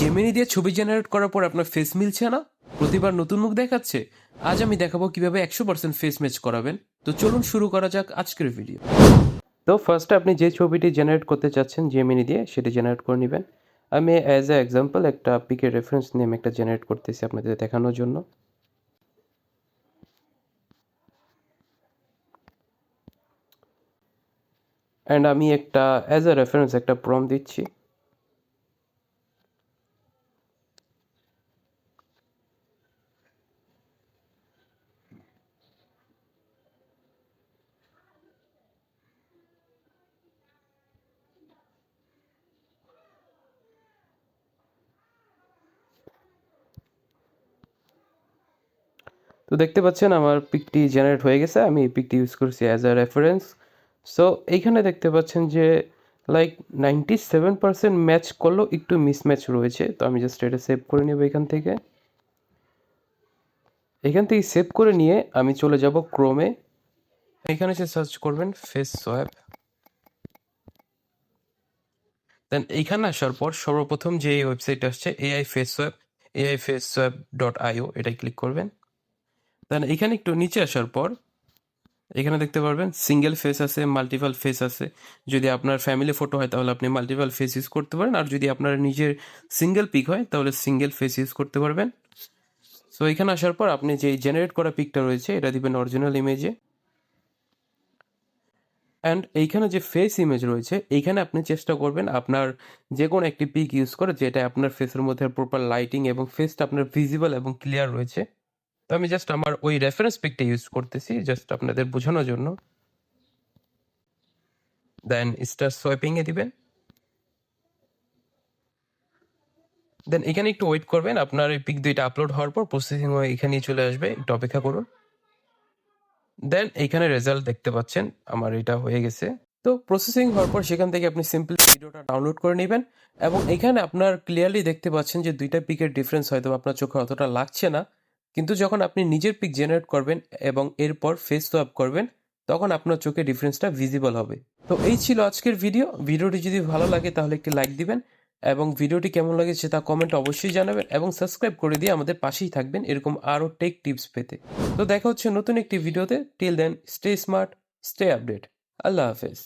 Gemini দিয়ে ছবি generate করার পর আপনার ফেস মিলছে না? প্রতিবার নতুন মুখ দেখাচ্ছে? আজ আমি দেখাবো কীভাবে একশো পার্সেন্ট ফেস ম্যাচ করাবেন। তো চলুন শুরু করা যাক আজকের ভিডিও তো ফার্স্টে আপনি যে ছবিটি জেনারেট করতে চাচ্ছেন জেমিনি দিয়ে, সেটি জেনারেট করে নেবেন। আমি অ্যাজ এ এক্সাম্পল একটা পিকের রেফারেন্স নেম একটা জেনারেট করতেছি আপনাদের দেখানোর জন্য। অ্যান্ড আমি একটা অ্যাজ এ রেফারেন্স একটা প্রম দিচ্ছি। তো দেখতে পাচ্ছেন আমার পিকটি জেনারেট হয়ে গেছে, আমি এই পিকটি ইউজ করছি অ্যাজ আ রেফারেন্স সো এইখানে দেখতে পাচ্ছেন যে like ninety seven percent match করলেও একটু মিসম্যাচ রয়েছে। তো আমি জাস্ট এটা সেভ করে নেব এখান থেকে। এখান থেকে সেভ করে নিয়ে আমি চলে যাব ক্রোমে এখানে এসে সার্চ করবেন ফেস সোয়াব দেন এইখানে আসার পর সর্বপ্রথম যে ওয়েবসাইট আসছে AI face swap AI face swap dot IO এটাই ক্লিক করবেন। দেন এখানে একটু নিচে আসার পর, এখানে দেখতে পারবেন সিঙ্গেল ফেস আছে মাল্টিপাল ফেস আছে। যদি আপনার ফ্যামিলি ফটো হয়, তাহলে আপনি মাল্টিপাল ফেস ইউজ করতে পারেন। আর যদি আপনার নিজের সিঙ্গেল পিক হয়, তাহলে সিঙ্গেল ফেস ইউজ করতে পারবেন। সো এখানে আসার পর আপনি যে জেনারেট করা পিকটা রয়েছে, এটা দিবেন অরিজিনাল ইমেজে অ্যান্ড এইখানে যে ফেস ইমেজ রয়েছে, এইখানে আপনি চেষ্টা করবেন আপনার যে কোনো একটি পিক ইউজ করে যেটা আপনার ফেসের মধ্যে প্রপার লাইটিং এবং ফেসটা আপনার ভিজিবল এবং ক্লিয়ার রয়েছে। আমি জাস্ট আমার ওই রেফারেন্স পিকটা ইউজ করতেছি জাস্ট আপনাদের বোঝানোর জন্য। দেন স্টার সোয়াইপিংয়ে দিবেন। দেন এখানে একটু ওয়েট করবেন, আপনার এই পিক দুইটা আপলোড হওয়ার পর প্রসেসিং হয়ে এখানেই চলে আসবে, একটু অপেক্ষা করুন। দেন এইখানে রেজাল্ট দেখতে পাচ্ছেন, আমার এটা হয়ে গেছে। তো প্রসেসিং হওয়ার পর সেখান থেকে আপনি সিম্পল ভিডিওটা ডাউনলোড করে নেবেন এবং এখানে আপনার ক্লিয়ারলি দেখতে পাচ্ছেন যে দুইটা পিকের ডিফারেন্স হয়তো আপনার চোখে অতটা লাগছে না। কিন্তু যখন আপনি নিজের পিক জেনারেট করবেন এবং এরপর ফেস সোয়াপ করবেন, তখন আপনার চোখে ডিফারেন্সটা ভিজিবল হবে। তো এই ছিল আজকের ভিডিও ভিডিওটি যদি ভালো লাগে, তাহলে একটি লাইক দিবেন এবং ভিডিওটি কেমন লাগেছে তা কমেন্ট অবশ্যই জানাবেন এবং সাবস্ক্রাইব করে দিয়ে আমাদের পাশেই থাকবেন এরকম আরও টেক টিপস পেতে। তো দেখা হচ্ছে নতুন একটি ভিডিওতে till then stay smart stay update আল্লাহ হাফেজ।